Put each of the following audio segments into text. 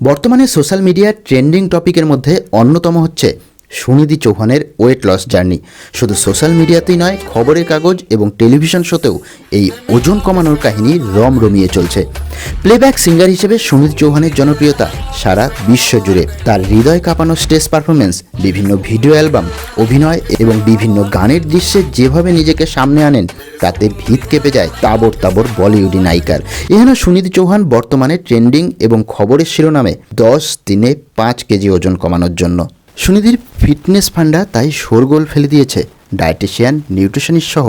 বর্তমানে সোশ্যাল মিডিয়ার ট্রেন্ডিং টপিকের মধ্যে অন্যতম হচ্ছে সুনিধি চৌহানের ওয়েট লস জার্নি শুধু সোশ্যাল মিডিয়াতেই নয়, খবরের কাগজ এবং টেলিভিশন শোতেও এই ওজন কমানোর কাহিনী রম রমিয়ে চলছে। প্লেব্যাক সিঙ্গার হিসেবে সুনিধি চৌহানের জনপ্রিয়তা সারা বিশ্ব জুড়ে। তার হৃদয় কাঁপানো স্টেজ পারফরমেন্স বিভিন্ন ভিডিও অ্যালবাম অভিনয় এবং বিভিন্ন গানের দৃশ্যে যেভাবে নিজেকে সামনে আনেন তাতে ভিত কেঁপে যায় তাবর তাবর বলিউডি নায়িকার। এখানে সুনিধি চৌহান বর্তমানে ট্রেন্ডিং এবং খবরের শিরোনামে দশ দিনে পাঁচ কেজি ওজন কমানোর জন্য। সুনিধির ফিটনেস ফান্ডা তাই শোরগোল ফেলে দিয়েছে। ডায়েটিশিয়ান, নিউট্রিশনিস্ট সহ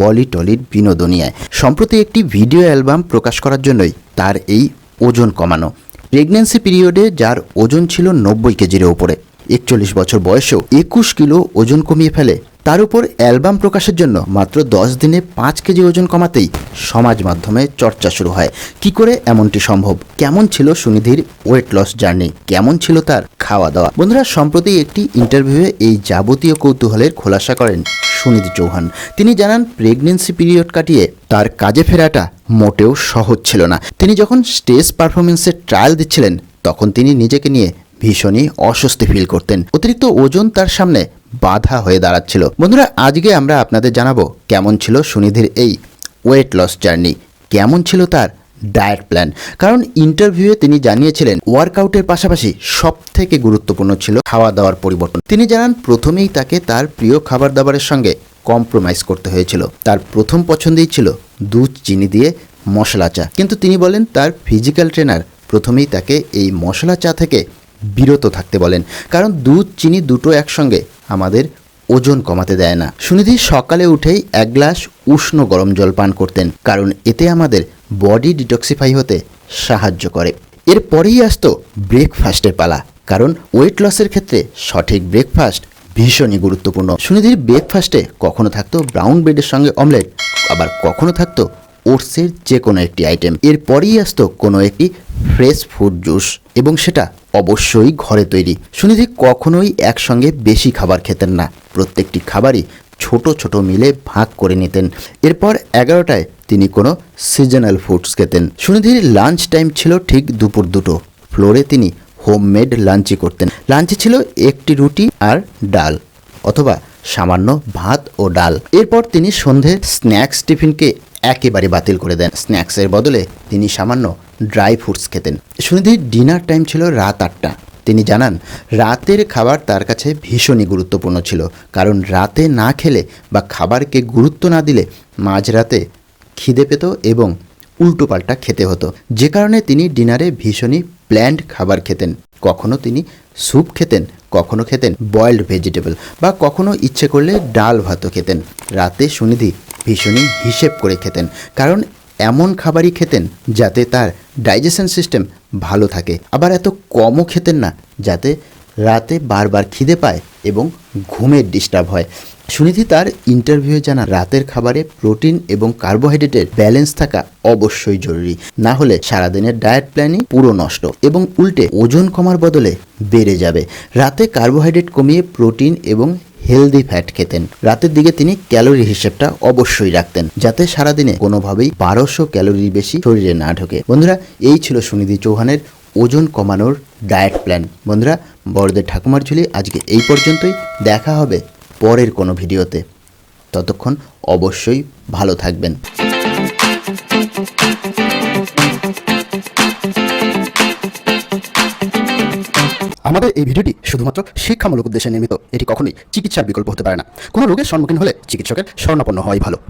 বলি টলির বিনোদনিয়ায়। সম্প্রতি একটি ভিডিও অ্যালবাম প্রকাশ করার জন্যই তার এই ওজন কমানো। প্রেগন্যান্সি পিরিয়ডে যার ওজন ছিল নব্বই কেজির ওপরে। একচল্লিশ বছর বয়সেও একুশ কিলো ওজন কমিয়ে ফেলে। তার উপর অ্যালবাম প্রকাশের জন্য মাত্র দশ দিনে পাঁচ কেজি ওজন কমাতেই সমাজ মাধ্যমে চর্চা শুরু হয়। কি করে এমনটি সম্ভব? কেমন ছিল সুনিধির ওয়েট লস জার্নি কেমন ছিল তার খাওয়া দাওয়া বন্ধুরা, সম্প্রতি একটি ইন্টারভিউয়ে এই যাবতীয় কৌতূহলের খোলাসা করেন সুনিধি চৌহান। তিনি জানান প্রেগনেন্সি পিরিয়ড কাটিয়ে তার কাজে ফেরাটা মোটেও সহজ ছিল না। তিনি যখন স্টেজ পারফরমেন্সের ট্রায়াল দিচ্ছিলেন, তখন তিনি নিজেকে নিয়ে ভীষণই অস্বস্তি ফিল করতেন। অতিরিক্ত ওজন তার সামনে বাধা হয়ে দাঁড়াচ্ছিল। বন্ধুরা, আজকে আমরা আপনাদের জানাব কেমন ছিল সুনিধির এই ওয়েট লস জার্নি কেমন ছিল তার ডায়েট প্ল্যান কারণ ইন্টারভিউয়ে তিনি জানিয়েছিলেন ওয়ার্কআউটের পাশাপাশি সব থেকে গুরুত্বপূর্ণ ছিল খাওয়া দাওয়ার পরিবর্তন। তিনি জানান, প্রথমেই তাকে তার প্রিয় খাবার দাবারের সঙ্গে কম্প্রোমাইজ করতে হয়েছিল। তার প্রথম পছন্দেই ছিল দুধ, চিনি দিয়ে মশলা চা। কিন্তু তিনি বলেন, তার ফিজিক্যাল ট্রেনার প্রথমেই তাকে এই মশলা চা থেকে বিরত থাকতে বলেন। কারণ দুধ, চিনি দুটো একসঙ্গে আমাদের ওজন কমাতে দেয় না। সুনিধি সকালে উঠেই এক গ্লাস উষ্ণ গরম জল পান করতেন, কারণ এতে আমাদের বডি ডিটক্সিফাই হতে সাহায্য করে। এরপরেই আসতো ব্রেকফাস্টের পালা, কারণ ওয়েট লসের ক্ষেত্রে সঠিক ব্রেকফাস্ট ভীষণই গুরুত্বপূর্ণ। সুনিধির ব্রেকফাস্টে কখনো থাকতো ব্রাউন ব্রেডের সঙ্গে অমলেট, আবার কখনো থাকতো ওটসের যে কোনো একটি আইটেম। এরপরেই আসতো কোনো একটি ফ্রেশ ফুড জুস, এবং সেটা অবশ্যই ঘরে তৈরি। সুনিধি কখনোই একসঙ্গে বেশি খাবার খেতেন না। প্রত্যেকটি খাবারই ছোট ছোট মিলে ভাগ করে নিতেন। এরপর এগারোটায় তিনি কোনো সিজনাল ফুডস খেতেন। সুনিধির লাঞ্চ টাইম ছিল ঠিক দুপুর দুটো। ফ্লোরে তিনি হোমমেড লাঞ্চই করতেন। লাঞ্চে ছিল একটি রুটি আর ডাল অথবা সামান্য ভাত ও ডাল। এরপর তিনি সন্ধে স্ন্যাক্স টিফিনকে একেবারে বাতিল করে দেন। স্ন্যাক্সের বদলে তিনি সামান্য ড্রাই ফ্রুটস খেতেন। সুনিধির ডিনার টাইম ছিল রাত আটটা। তিনি জানান, রাতের খাবার তার কাছে ভীষণই গুরুত্বপূর্ণ ছিল, কারণ রাতে না খেলে বা খাবারকে গুরুত্ব না দিলে মাঝরাতে খিদে পেত এবং উল্টোপাল্টা খেতে হতো। যে কারণে তিনি ডিনারে ভীষণই প্ল্যান্ড খাবার খেতেন। কখনো তিনি স্যুপ খেতেন, কখনো খেতেন বয়েলড ভেজিটেবল বা কখনো ইচ্ছে করলে ডাল ভাতও খেতেন। রাতে সুনিধি ভীষণই হিসেব করে খেতেন, কারণ এমন খাবারই খেতেন যাতে তার ডাইজেশন সিস্টেম ভালো থাকে। আবার এত কমও খেতেন না যাতে রাতে বারবার খিদে পায় এবং ঘুমের ডিস্টার্ব হয়। সুনিধি তার ইন্টারভিউয়ে জানা রাতের খাবারে প্রোটিন এবং কার্বোহাইড্রেটের ব্যালেন্স থাকা অবশ্যই জরুরি। না হলে সারাদিনের ডায়েট প্ল্যানই পুরো নষ্ট এবং উল্টে ওজন কমার বদলে বেড়ে যাবে। রাতে কার্বোহাইড্রেট কমিয়ে প্রোটিন এবং হেলদি ফ্যাট খেতেন। রাতের দিকে তিনি ক্যালোরি হিসেবটা অবশ্যই রাখতেন, যাতে সারাদিনে কোনোভাবেই বারোশো ক্যালোরির বেশি শরীরে না ঢোকে। বন্ধুরা, এই ছিল সুনিধি চৌহানের ওজন কমানোর ডায়েট প্ল্যান বন্ধুরা, বড়দের ঠাকুমার ঝুলি আজকে এই পর্যন্তই। দেখা হবে পরের কোনো ভিডিওতে। ততক্ষণ অবশ্যই ভালো থাকবেন। আমাদের এই ভিডিওটি শুধুমাত্র শিক্ষামূলক উদ্দেশ্যে নির্মিত। এটি কখনোই চিকিৎসার বিকল্প হতে পারে না। কোনো রোগের সম্মুখীন হলে চিকিৎসকের শরণাপন্ন হওয়াই ভালো।